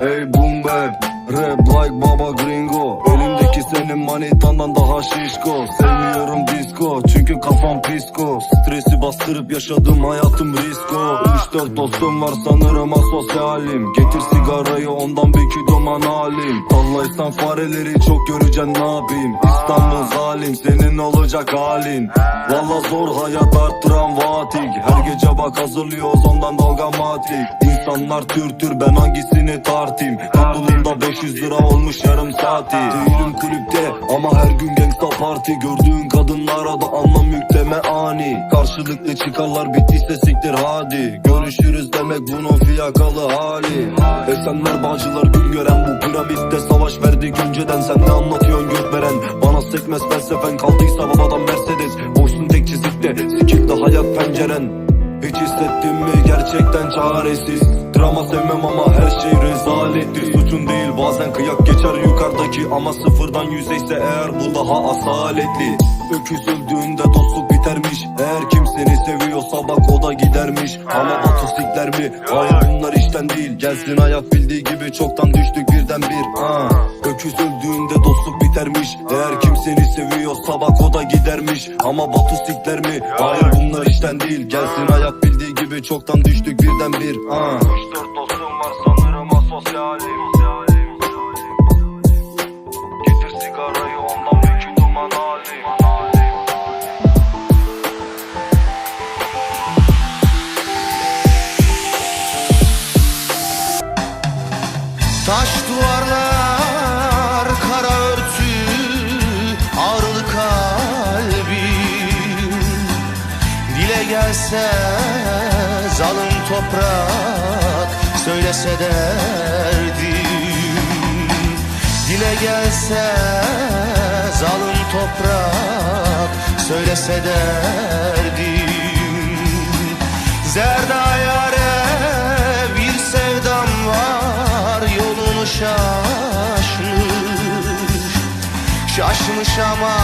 Hey boom bap Rap like Baba Gringo. Elimdeki senin manitandan daha şişko Sevmiyorum disco. Çünkü kafam pisko Stresi bastırıp yaşadım hayatım risko 3-4 dostum var sanırım asosyalim Getir sigarayı ondan bir ki duman alim Tallaysan fareleri çok göreceksin ne yapayım? İstanbul zalim senin olacak halin. Valla zor hayat arttıran vatik Her gece bak hazırlıyoruz ondan dalgamatik İnsanlar tür tür ben hangisini tartayım? Mutluluğumda 500 lira olmuş yarım saati. Değilim kulüpte ama her gün gangsta parti. Gördüğün kadınlara da anlam yükleme ani. Karşılıklı çıkarlar bittiyse siktir hadi. Görüşürüz demek bunun fiyakalı hali. Esenler bağcılar gün gören bu piramitte savaş verdik önceden Sen ne anlatıyorsun gökveren Bana sekmez felsefen kaldıysa babadan Mercedes. Boşsun tek çizikte sikildi hayat penceren hiç hissettin mi? Gerçekten çaresiz. Drama sevmem ama her şey rezalettir. Suçun değil bazen kıyak geçer yukarıdaki Ama sıfırdan yüzeyse eğer bu daha asaletli. Öküz öldüğünde dostluk bitermiş. Eğer kim seni seviyorsa bak o da gidermiş. Ama otosikler mi? Hayır bunlar işten değil. Gelsin hayat bildiği gibi çoktan düştük birden bir ha. Öküz öldüğünde dostluk bitermiş. Eğer kim seni seviyorsa bak o da gidermiş. Ama batu sikler mi? Hayır bunlar işten değil. Gelsin hayat bildiği gibi çoktan düştük birden bir. Ha. 3-4 dostum var sanırım asosyalim Getir sigarayı ondan bir duman halim Taş duvarlar, kara örtü, ağrılı kalbim. Dile gelse toprak, söylese derdim Dile gelse zalim toprak, söylese derdim Zerda yare bir sevdam var yolunu şaşmış. Şaşmış ama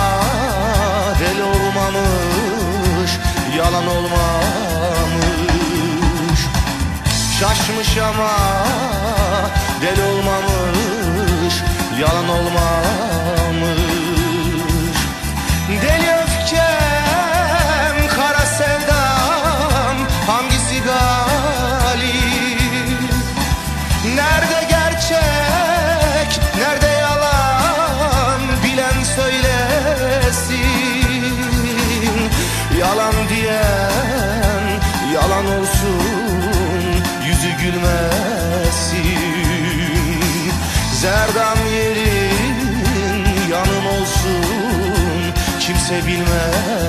deli olmamış yalan olmamış Şaşmış ama deli olmamış yalan olmamış. Deli öfkem, kara sevdam hangisi galip? Nerede gerçek, nerede yalan? Bilen söylesin. Yalan diyen yalan olsun kimse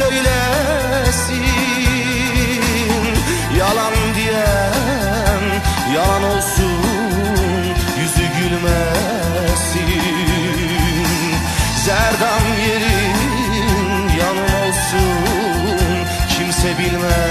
söylesin. Yalan diyen yalan olsun Yüzü gülmesin. Zerdam yerin yan olsun Kimse bilmez.